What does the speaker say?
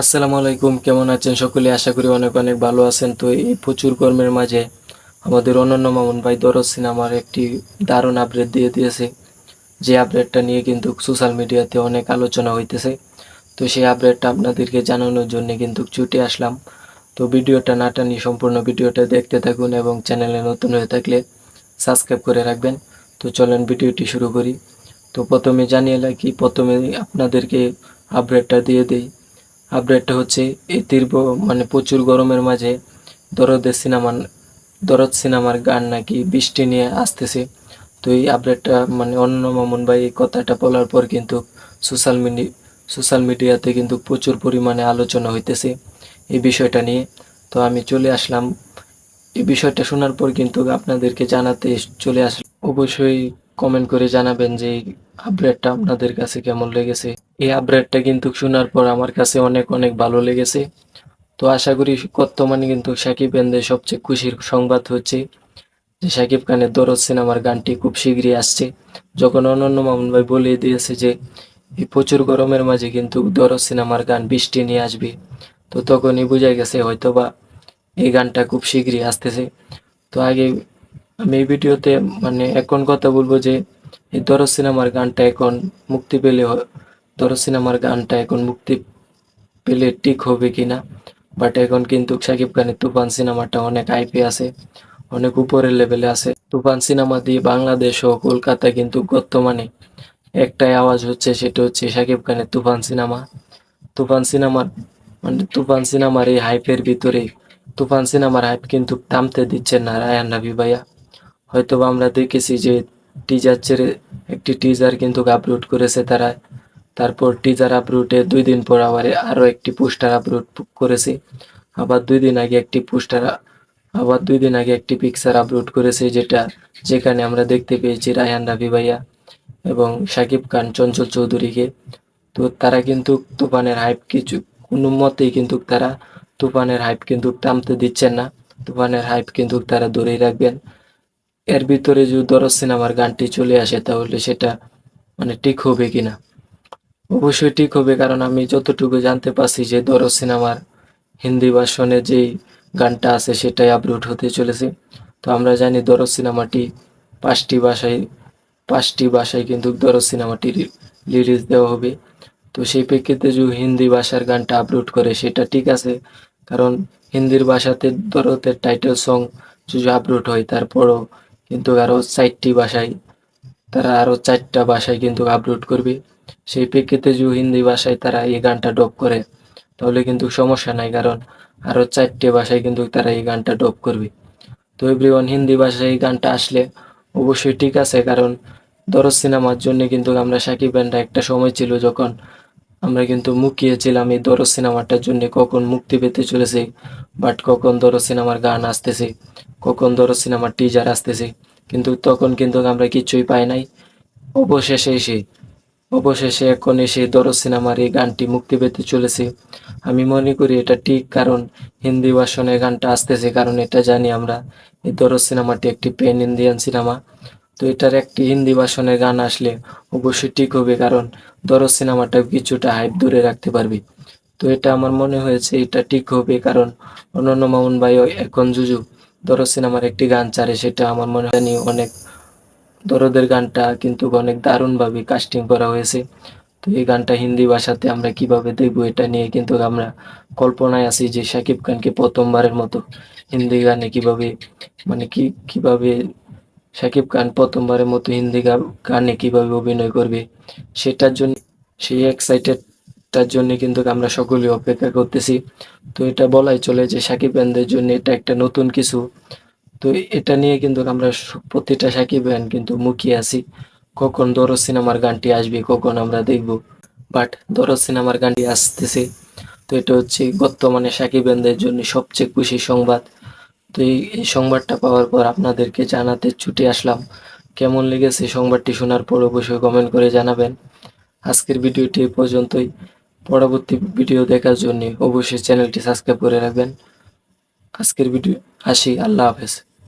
আসসালামু আলাইকুম, কেমন আছেন সকলে? আশা করি অনেক অনেক ভালো আছেন। তো এই প্রচুর কর্মের মাঝে আমাদের অনন্য মামুন ভাই দরজ সিনেমার একটি দারুণ আপডেট দিয়ে দিয়েছে। যে আপডেটটা নিয়ে কিন্তু সোশ্যাল মিডিয়াতে অনেক আলোচনা হইতেছে। তো সেই আপডেটটা আপনাদেরকে জানানোর জন্য কিন্তু ছুটে আসলাম। তো ভিডিওটা না টানি সম্পূর্ণ ভিডিওটা দেখতে থাকুন এবং চ্যানেলে নতুন হয়ে থাকলে সাবস্ক্রাইব করে রাখবেন। তো চলেন ভিডিওটি শুরু করি। তো প্রথমে জানিয়ে রাখি, প্রথমে আপনাদেরকে আপডেটটা দিয়ে দেই। আপডেটটা হচ্ছে, এই তীব্র মানে প্রচুর গরমের মাঝে দরদের সিনেমা দরদ সিনেমার গান নাকি বৃষ্টি নিয়ে আসতেছে। তো এই আপডেটটা মানে অন্য মামুন ভাই এই কথাটা বলার পর কিন্তু সোশ্যাল মিডিয়া সোশ্যাল মিডিয়াতে কিন্তু প্রচুর পরিমাণে আলোচনা হইতেছে এই বিষয়টা নিয়ে। তো আমি চলে আসলাম। এই বিষয়টা শোনার পর কিন্তু আপনাদেরকে জানাতে চলে আসলাম। অবশ্যই কমেন্ট করে জানাবেন যে এই আপডেটটা আপনাদের কাছে কেমন লেগেছে। এই আপডেটটা কিন্তু শোনার পর আমার কাছে অনেক অনেক ভালো লেগেছে। তো আশা করি বর্তমানে কিন্তু সাকিব খানদের সবচেয়ে খুশির সংবাদ হচ্ছে যে সাকিব খানের দরদ সিনেমার গানটি খুব শীঘ্রই আসছে। যখন অনন্য মামুন ভাই বলে দিয়েছে যে, এই প্রচুর গরমের মাঝে কিন্তু দরদ সিনেমার গান বৃষ্টি নিয়ে আসবে। তো তখনই বোঝা গেছে হয়তোবা এই গানটা খুব শীঘ্রই আসতেছে। তো আগে আমি এই ভিডিওতে মানে এখন কথা বলব যে এই দরদ সিনেমার গানটা এখন মুক্তি পেলে দর সিনেমার গানটা এখন মুক্তি পেলে ঠিক হবে কিনা? বাট এখন কিন্তু শাকিব খানের তুফান সিনেমাটা অনেক আইপি আছে, অনেক উপরের লেভেলে আছে। তুফান সিনেমা দিয়ে বাংলাদেশ ও কলকাতা কিন্তু বর্তমানে একটাই আওয়াজ হচ্ছে, সেটা হচ্ছে শাকিব খানের তুফান সিনেমা। তুফান সিনেমার মানে তুফান সিনেমার এই হাইপের ভিতরে তুফান সিনেমার হাইপ কিন্তু থামতে দিচ্ছেন না রায়ান রাবি ভাইয়া। হয়তো আমরা দেখেছি যে টিজার একটি টিজার কিন্তু আপলোড করেছে তারা। তারপর টিজার আপলোডে দুই দিন পর আবার আরও একটি পোস্টার আপলোড করেছে। আবার দুই দিন আগে একটি পোস্টার আবার দুই দিন আগে একটি পিকচার আপলোড করেছে যেটা, যেখানে আমরা দেখতে পেয়েছি রায়হান রাবি ভাইয়া এবং সাকিব খান চঞ্চল চৌধুরীকে। তো তারা কিন্তু তুফানের হাইপ কিছু, কোনো মতেই কিন্তু তারা তুফানের হাইপ কিন্তু থামতে দিচ্ছেন না। তুফানের হাইপ কিন্তু তারা ধরেই রাখবেন। এর ভিতরে যদি দরজ সিনেমার গানটি চলে আসে, তাহলে সেটা মানে ঠিক হবে কিনা? অবশ্যই ঠিক হবে, কারণ আমি যতটুকু জানতে পারছি যে দরজ সিনেমার হিন্দি ভার্সনে যেই গানটা আছে, সেটাই আপলোড হতে চলেছে। তো আমরা জানি দরজ সিনেমাটি পাঁচটি ভাষায় পাঁচটি ভাষায় কিন্তু দরজ সিনেমাটি রিলিজ দেওয়া হবে। তো সেই প্রেক্ষিতে যদি হিন্দি ভাষার গানটা আপলোড করে, সেটা ঠিক আছে, কারণ হিন্দির ভাষাতে দরদের টাইটেল সং যদি আপলোড হয়, তারপরও কিন্তু আরও চারটি ভাষায়, তারা আরও চারটা ভাষায় কিন্তু আপলোড করবে। সেই প্রেক্ষিতে যদি হিন্দি ভাষায় তারা এই গানটা ডব করে, তাহলে কিন্তু সমস্যা নাই, কারণ আরও চারটে ভাষায় কিন্তু তারা এই গানটা ডব করবে। তো এভরিওয়ান হিন্দি ভাষায় এই গানটা আসলে অবশ্যই ঠিক আছে, কারণ দরজ সিনেমার জন্য কিন্তু আমরা সাকিব খানরা একটা সময় ছিল যখন আমরা কিন্তু মুখিয়েছিলাম এই দরজ সিনেমাটার জন্য, কখন মুক্তি পেতে চলেছে বাট কখন দরজ সিনেমার গান আসতেছে। কখন দরজ সিনেমার টিজার আসতেছে, কিন্তু তখন কিন্তু আমরা কিছুই পাই নাই। অবশেষে এসে, অবশেষে এখন এসে দরজ সিনেমার এই গানটি মুক্তি পেতে চলেছে। আমি মনে করি এটা ঠিক, কারণ হিন্দি ভার্সনে গানটা আসতেছে, কারণ এটা জানি আমরা এই দরজ সিনেমাটি একটি পেন ইন্ডিয়ান সিনেমা তো এটার একটি হিন্দি ভার্সনের গান আসলে অবশ্যই ঠিক হবে, কারণ দরজ সিনেমাটা কিছুটা হাইপ ধরে রাখতে পারবে। তো এটা আমার মনে হয়েছে এটা ঠিক হবে, কারণ অনন্য মামুন ভাইও এখন জুজু দরজ সিনেমার একটি গান ছাড়ে সেটা আমার মনে হয় অনেক দরদের গানটা কিন্তু অনেক দারুণভাবে কাস্টিং করা হয়েছে। তো এই গানটা হিন্দি ভাষাতে আমরা কীভাবে দেখব এটা নিয়ে কিন্তু আমরা কল্পনায় আছি যে শাকিব খানকে প্রথমবারের মতো হিন্দি গানে কীভাবে মানে কি, কীভাবে শাকিব খান প্রথমবারের মতো হিন্দি গানে কীভাবে অভিনয় করবে, সেটার জন্য সেই এক্সাইটেডটার জন্য কিন্তু আমরা সকলে অপেক্ষা করতেছি। তো এটা বলাই চলে যে সাকিব খানদের জন্য এটা একটা নতুন কিছু। তো এটা নিয়ে কিন্তু আমরা প্রতিটা সাকিব খান কিন্তু মুখিয়ে আছি। কখন দরজ সিনেমার গানটি আসবে, কখন আমরা দেখব। বাট দরজ সিনেমার গানটি আসতেছে। তো এটা হচ্ছে বর্তমানে সাকিব খানদের জন্য সবচেয়ে খুশি সংবাদ। তো এই সংবাদটা পাওয়ার পর আপনাদেরকে জানাতে ছুটে আসলাম। কেমন লেগেছে সংবাদটি শোনার পর অবশ্যই কমেন্ট করে জানাবেন। আজকের ভিডিওটি এই পর্যন্তই। পরবর্তী ভিডিও দেখার জন্য অবশ্যই চ্যানেলটি সাবস্ক্রাইব করে রাখবেন। আজকের ভিডিও আসি আল্লাহ হাফেজ।